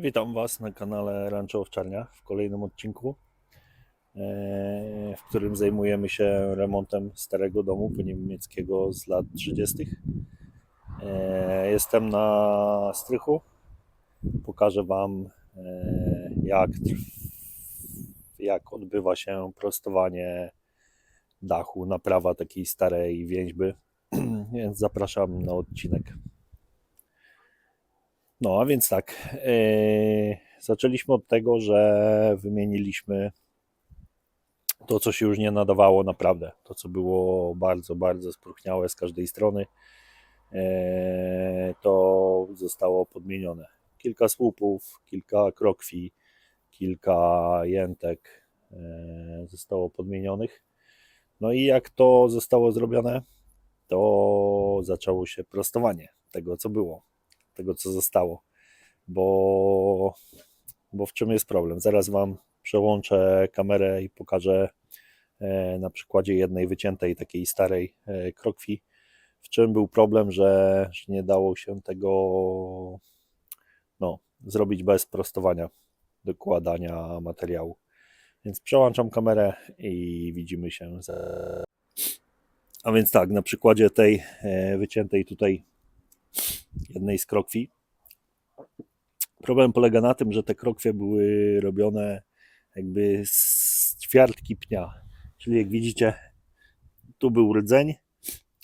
Witam Was na kanale Rancho Owczarnia w kolejnym odcinku, e, w którym zajmujemy się remontem starego domu po niemieckiego z lat 30. E, Jestem na strychu. Pokażę Wam, e, jak, jak odbywa się prostowanie dachu, naprawa takiej starej więźby. Więc zapraszam na odcinek. No, a więc tak. Yy, zaczęliśmy od tego, że wymieniliśmy to, co się już nie nadawało naprawdę. To, co było bardzo, bardzo spróchniałe z każdej strony, yy, to zostało podmienione. Kilka słupów, kilka krokwi, kilka jętek yy, zostało podmienionych. No i jak to zostało zrobione, to zaczęło się prostowanie tego, co było tego, co zostało. Bo, bo w czym jest problem? Zaraz Wam przełączę kamerę i pokażę e, na przykładzie jednej wyciętej takiej starej e, krokwi, w czym był problem, że, że nie dało się tego no, zrobić bez prostowania, dokładania materiału. Więc przełączam kamerę i widzimy się za... A więc tak, na przykładzie tej e, wyciętej tutaj jednej z krokwi. Problem polega na tym, że te krokwie były robione jakby z ćwiartki pnia. Czyli jak widzicie, tu był rdzeń,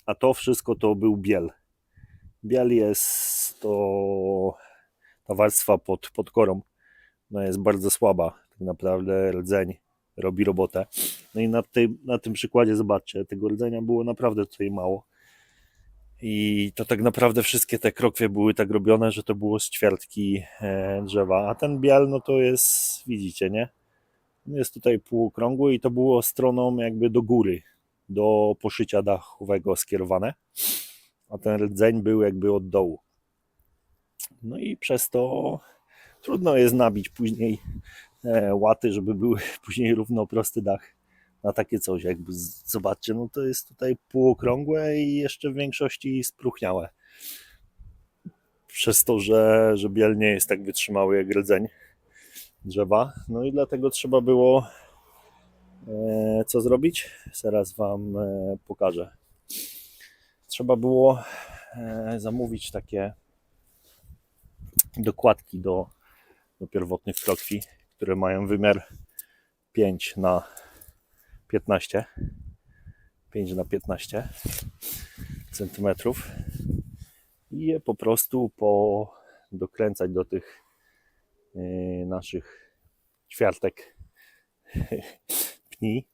a to wszystko to był biel. Biel jest to ta warstwa pod, pod korą. No jest bardzo słaba. Tak naprawdę rdzeń robi robotę. No i na, tej, na tym przykładzie zobaczcie, tego rdzenia było naprawdę tutaj mało. I to tak naprawdę wszystkie te krokwie były tak robione, że to było z ćwiartki e, drzewa. A ten biel, no to jest, widzicie, nie? Jest tutaj półokrągły i to było stroną jakby do góry, do poszycia dachowego skierowane. A ten rdzeń był jakby od dołu. No i przez to trudno jest nabić później e, łaty, żeby były później równo prosty dach na takie coś. Jakby zobaczcie, no to jest tutaj półokrągłe i jeszcze w większości spróchniałe. Przez to, że, że biel nie jest tak wytrzymały jak rdzeń drzewa. No i dlatego trzeba było e, co zrobić? Zaraz Wam e, pokażę. Trzeba było e, zamówić takie dokładki do, do pierwotnych krokwi, które mają wymiar 5 na 15 5 na 15 centymetrów i je po prostu po dokręcać do tych yy, naszych ćwiartek pni.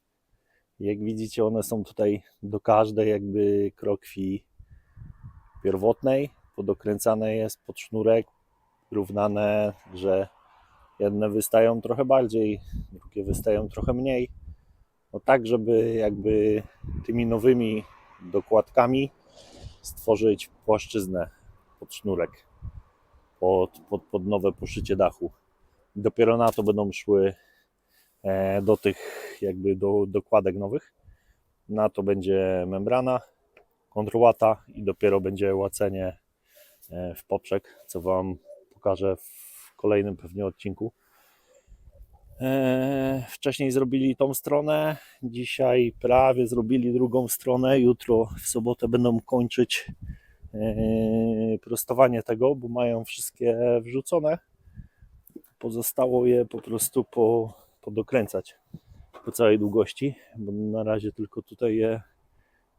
Jak widzicie, one są tutaj do każdej jakby krokwi pierwotnej. Podokręcane jest pod sznurek, równane, że jedne wystają trochę bardziej, drugie wystają trochę mniej no tak, żeby jakby tymi nowymi dokładkami stworzyć płaszczyznę pod sznurek, pod, pod, pod nowe poszycie dachu. Dopiero na to będą szły e, do tych jakby do dokładek nowych. Na to będzie membrana, kontrłata i dopiero będzie łacenie e, w poprzek, co Wam pokażę w kolejnym pewnie odcinku. Eee, Wcześniej zrobili tą stronę, dzisiaj prawie zrobili drugą stronę. Jutro w sobotę będą kończyć eee, prostowanie tego, bo mają wszystkie wrzucone. Pozostało je po prostu po, podokręcać po całej długości, bo na razie tylko tutaj je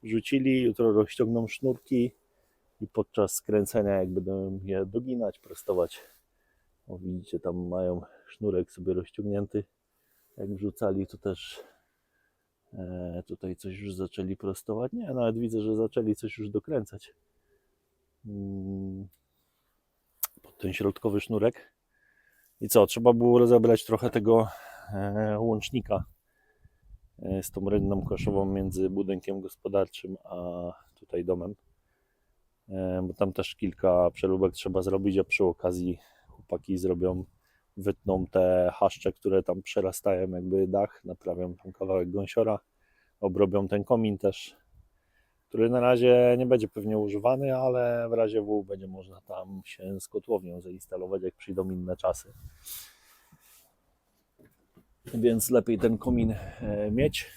wrzucili. Jutro rozciągną sznurki i podczas skręcenia, jak będą je doginać, prostować. O, widzicie, tam mają sznurek sobie rozciągnięty. Jak wrzucali, to też e, tutaj coś już zaczęli prostować. Nie, nawet widzę, że zaczęli coś już dokręcać. Mm, pod ten środkowy sznurek. I co, trzeba było rozebrać trochę tego e, łącznika e, z tą rynną koszową między budynkiem gospodarczym a tutaj domem. E, bo tam też kilka przeróbek trzeba zrobić, a przy okazji chłopaki zrobią, wytną te haszcze, które tam przerastają jakby dach, naprawią tam kawałek gąsiora, obrobią ten komin też, który na razie nie będzie pewnie używany, ale w razie W będzie można tam się z kotłownią zainstalować, jak przyjdą inne czasy. Więc lepiej ten komin e, mieć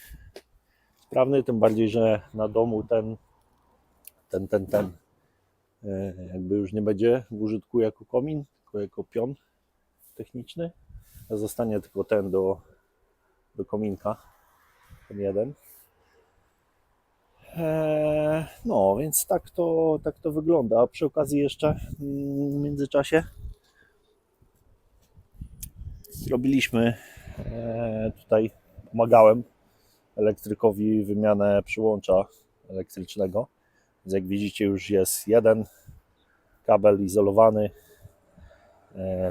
sprawny, tym bardziej, że na domu ten, ten, ten, ten e, jakby już nie będzie w użytku jako komin, tylko jako pion techniczny. Zostanie tylko ten do, do kominka, ten jeden. Eee, No, więc tak to, tak to wygląda. A przy okazji jeszcze mm, w międzyczasie zrobiliśmy eee, tutaj, pomagałem elektrykowi wymianę przyłącza elektrycznego. Więc jak widzicie już jest jeden kabel izolowany, e,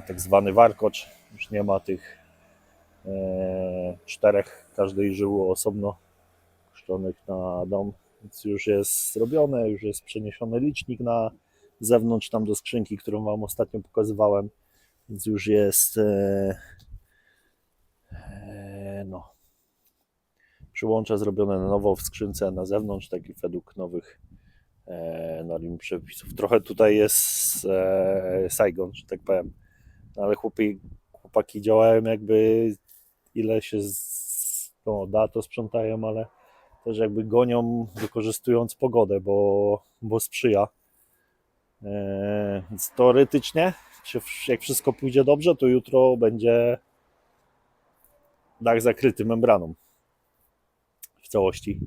tak zwany warkocz. Już nie ma tych e, czterech każdej żyły osobno puszczonych na dom, więc już jest zrobione, już jest przeniesiony licznik na zewnątrz, tam do skrzynki, którą Wam ostatnio pokazywałem, więc już jest e, e, no, przyłącze zrobione na nowo w skrzynce na zewnątrz, tak według nowych e, norm i przepisów. Trochę tutaj jest e, Saigon, że tak powiem, no, ale chłopi, chłopaki działają jakby ile się z, no, da, to sprzątają, ale też jakby gonią, wykorzystując pogodę, bo, bo sprzyja. E, więc teoretycznie, jak wszystko pójdzie dobrze, to jutro będzie dach zakryty membraną w całości.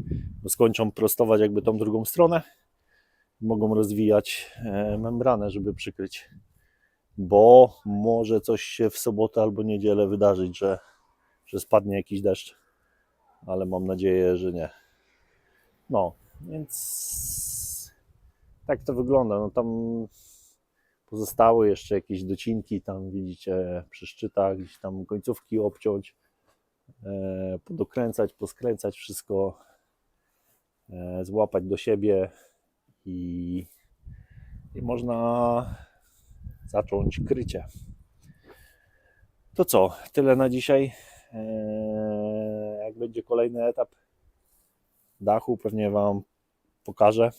Skończą prostować jakby tą drugą stronę mogą rozwijać e, membranę, żeby przykryć. Bo może coś się w sobotę albo niedzielę wydarzyć, że, że spadnie jakiś deszcz, ale mam nadzieję, że nie. No, więc tak to wygląda. No tam pozostały jeszcze jakieś docinki, tam widzicie przy szczytach, gdzieś tam końcówki obciąć, e, podokręcać, poskręcać wszystko, e, złapać do siebie i, i można zacząć krycie. To co, tyle na dzisiaj. E, Jak będzie kolejny etap dachu, pewnie Wam pokażę,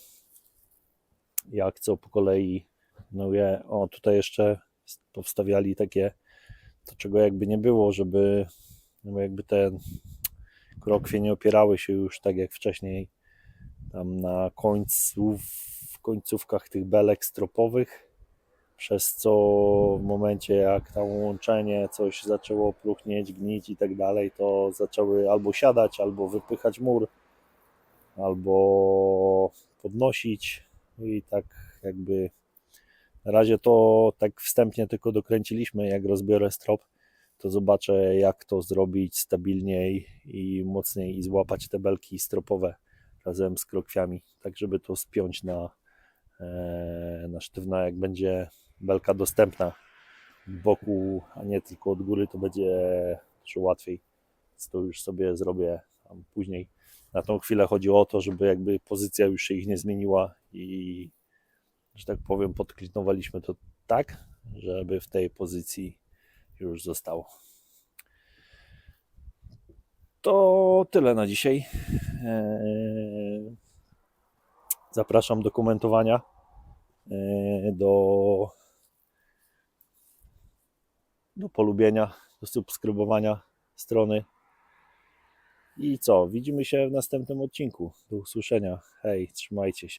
jak co po kolei planuje. O, tutaj jeszcze powstawiali takie, to czego jakby nie było, żeby no jakby te krokwie nie opierały się już tak jak wcześniej tam na końców, w końcówkach tych belek stropowych, przez co w momencie jak tam łączenie coś zaczęło próchnieć, gnić i tak dalej, to zaczęły albo siadać, albo wypychać mur, albo podnosić i tak jakby na razie to tak wstępnie tylko dokręciliśmy, jak rozbiorę strop, to zobaczę jak to zrobić stabilniej i mocniej i złapać te belki stropowe razem z krokwiami, tak żeby to spiąć na, e, na sztywno, jak będzie belka dostępna boku, a nie tylko od góry, to będzie dużo łatwiej. Więc to już sobie zrobię później. Na tą chwilę chodzi o to, żeby jakby pozycja już się ich nie zmieniła i że tak powiem, podklinowaliśmy to tak, żeby w tej pozycji już zostało. To tyle na dzisiaj. Eee, Zapraszam do komentowania, eee, do, do polubienia, do subskrybowania strony. I co? Widzimy się w następnym odcinku. Do usłyszenia. Hej, trzymajcie się.